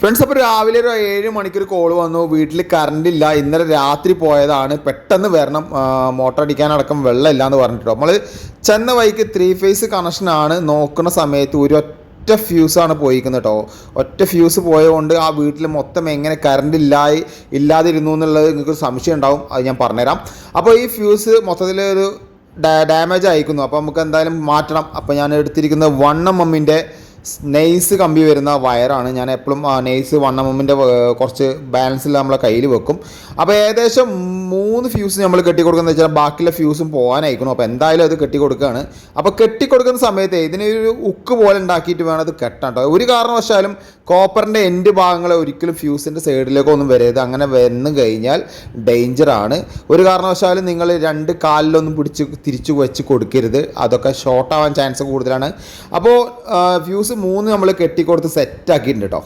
Friends അപ്പോൾ രാവിലെ ഒരു ഏഴ് മണിക്കൊരു കോൾ വന്നു. വീട്ടിൽ കറണ്ട് ഇല്ല. ഇന്നലെ രാത്രി പോയതാണ്. പെട്ടെന്ന് വരണം. മോട്ടർ അടിക്കാനടക്കം വെള്ളമില്ല എന്ന് പറഞ്ഞിട്ടോ. നമ്മൾ ചെന്ന വൈക്ക് ത്രീ ഫേസ് കണക്ഷനാണ് നോക്കുന്ന സമയത്ത് ഒരു ഒറ്റ ഫ്യൂസാണ് പോയിരിക്കുന്നത് കേട്ടോ ഒറ്റ ഫ്യൂസ് പോയതുകൊണ്ട് ആ വീട്ടിൽ മൊത്തം എങ്ങനെ കറണ്ട് ഇല്ലായി ഇല്ലാതിരുന്നു എന്നുള്ളത് നിങ്ങൾക്ക് ഒരു സംശയം ഉണ്ടാവും. അത് ഞാൻ പറഞ്ഞുതരാം. അപ്പോൾ ഈ ഫ്യൂസ് മൊത്തത്തിൽ ഒരു ഡാമേജ് ആയിരിക്കുന്നു. അപ്പോൾ നമുക്ക് എന്തായാലും മാറ്റണം. അപ്പോൾ ഞാൻ എടുത്തിരിക്കുന്നത് വൺ എം എമ്മിന്റെ നെയ്സ് കമ്പി വരുന്ന വയറാണ്. ഞാൻ എപ്പോഴും നെയ്സ് വൺ എം എമ്മിന്റെ കുറച്ച് ബാലൻസിൽ നമ്മളെ കയ്യിൽ വെക്കും. അപ്പോൾ ഏകദേശം മൂന്ന് ഫ്യൂസ് നമ്മൾ കെട്ടി കൊടുക്കുന്നത് വെച്ചാൽ ബാക്കിയുള്ള ഫ്യൂസും പോകാനായിരിക്കണം അപ്പോൾ എന്തായാലും അത് കെട്ടി കൊടുക്കുകയാണ് അപ്പോൾ കെട്ടി കൊടുക്കുന്ന സമയത്ത് ഇതിനൊരു ഉക്ക് പോലെ ഉണ്ടാക്കിയിട്ട് വേണം അത് കെട്ടാൻ കേട്ടോ ഒരു കാരണവശാലും കോപ്പറിന്റെ എൻഡ് ഭാഗങ്ങൾ ഒരിക്കലും ഫ്യൂസിന്റെ സൈഡിലേക്കോ ഒന്നും വരരുത്. അങ്ങനെ വന്നു കഴിഞ്ഞാൽ ഡേഞ്ചറാണ് ഒരു കാരണവശാലും നിങ്ങൾ രണ്ട് കാലിലൊന്നും പിടിച്ച് തിരിച്ചു വെച്ച് കൊടുക്കരുത്. അതൊക്കെ ഷോർട്ട് ആവാൻ ചാൻസ് കൂടുതലാണ്. അപ്പോൾ ഫ്യൂസ് മൂന്ന് നമ്മൾ കെട്ടിക്കൊടുത്ത് സെറ്റാക്കിയിട്ടുണ്ട് കേട്ടോ